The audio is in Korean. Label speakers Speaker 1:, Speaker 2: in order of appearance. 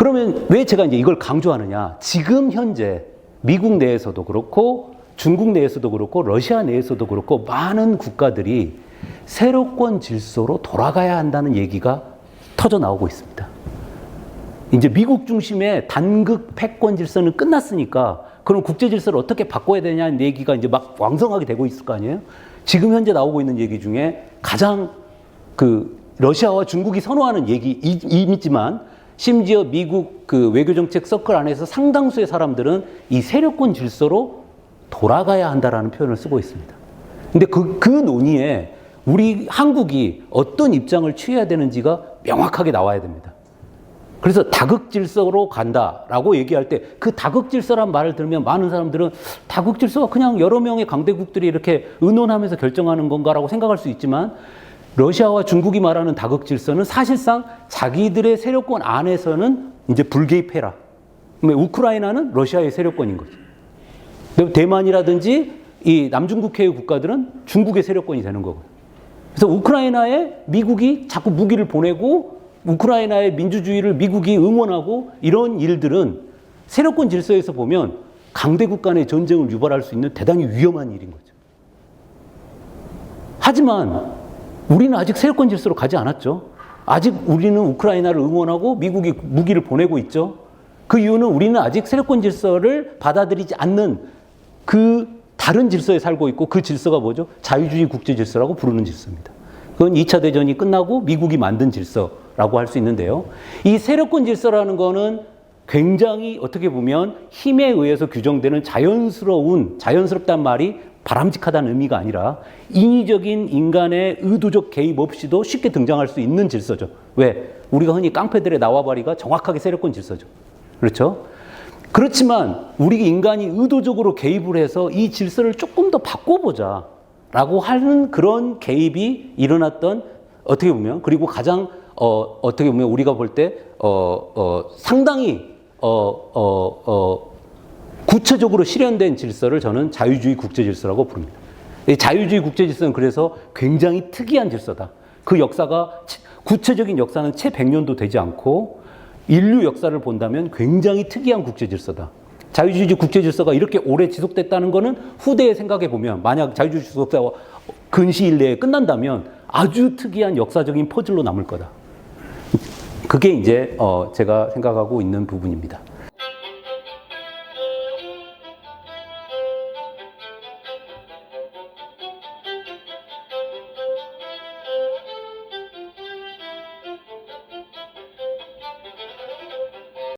Speaker 1: 그러면 왜 제가 이제 이걸 강조하느냐? 지금 현재 미국 내에서도 그렇고 중국 내에서도 그렇고 러시아 내에서도 그렇고 많은 국가들이 세력권 질서로 돌아가야 한다는 얘기가 터져 나오고 있습니다. 이제 미국 중심의 단극 패권 질서는 끝났으니까 그럼 국제 질서를 어떻게 바꿔야 되냐는 얘기가 이제 막 왕성하게 되고 있을 거 아니에요? 지금 현재 나오고 있는 얘기 중에 가장 그 러시아와 중국이 선호하는 얘기이지만 심지어 미국 그 외교정책 서클 안에서 상당수의 사람들은 이 세력권 질서로 돌아가야 한다라는 표현을 쓰고 있습니다. 근데 그, 그 논의에 우리 한국이 어떤 입장을 취해야 되는지가 명확하게 나와야 됩니다. 그래서 다극 질서로 간다라고 얘기할 때 그 다극 질서란 말을 들으면 많은 사람들은 다극 질서가 그냥 여러 명의 강대국들이 이렇게 의논하면서 결정하는 건가라고 생각할 수 있지만 러시아와 중국이 말하는 다극 질서는 사실상 자기들의 세력권 안에서는 이제 불개입해라. 우크라이나는 러시아의 세력권인 거죠. 근데 대만이라든지 이 남중국해의 국가들은 중국의 세력권이 되는 거고. 그래서 우크라이나에 미국이 자꾸 무기를 보내고 우크라이나의 민주주의를 미국이 응원하고 이런 일들은 세력권 질서에서 보면 강대국 간의 전쟁을 유발할 수 있는 대단히 위험한 일인 거죠. 하지만 우리는 아직 세력권 질서로 가지 않았죠. 아직 우리는 우크라이나를 응원하고 미국이 무기를 보내고 있죠. 그 이유는 우리는 아직 세력권 질서를 받아들이지 않는 그 다른 질서에 살고 있고 그 질서가 뭐죠? 자유주의 국제 질서라고 부르는 질서입니다. 그건 2차 대전이 끝나고 미국이 만든 질서라고 할 수 있는데요. 이 세력권 질서라는 거는 굉장히 어떻게 보면 힘에 의해서 규정되는 자연스러운, 자연스럽단 말이 바람직하다는 의미가 아니라 인위적인 인간의 의도적 개입 없이도 쉽게 등장할 수 있는 질서죠. 왜? 우리가 흔히 깡패들의 나와바리가 정확하게 세력권 질서죠. 그렇죠? 그렇지만 우리 인간이 의도적으로 개입을 해서 이 질서를 조금 더 바꿔보자 라고 하는 그런 개입이 일어났던 어떻게 보면 그리고 가장 어, 어떻게 보면 우리가 볼 때 어, 어, 상당히 어, 어, 어, 구체적으로 실현된 질서를 저는 자유주의 국제 질서라고 부릅니다. 이 자유주의 국제 질서는 그래서 굉장히 특이한 질서다. 그 역사가 구체적인 역사는 채 100년도 되지 않고 인류 역사를 본다면 굉장히 특이한 국제 질서다. 자유주의 국제 질서가 이렇게 오래 지속됐다는 것은 후대에 생각해 보면 만약 자유주의 질서가 근시일 내에 끝난다면 아주 특이한 역사적인 퍼즐로 남을 거다. 그게 이제 어 제가 생각하고 있는 부분입니다.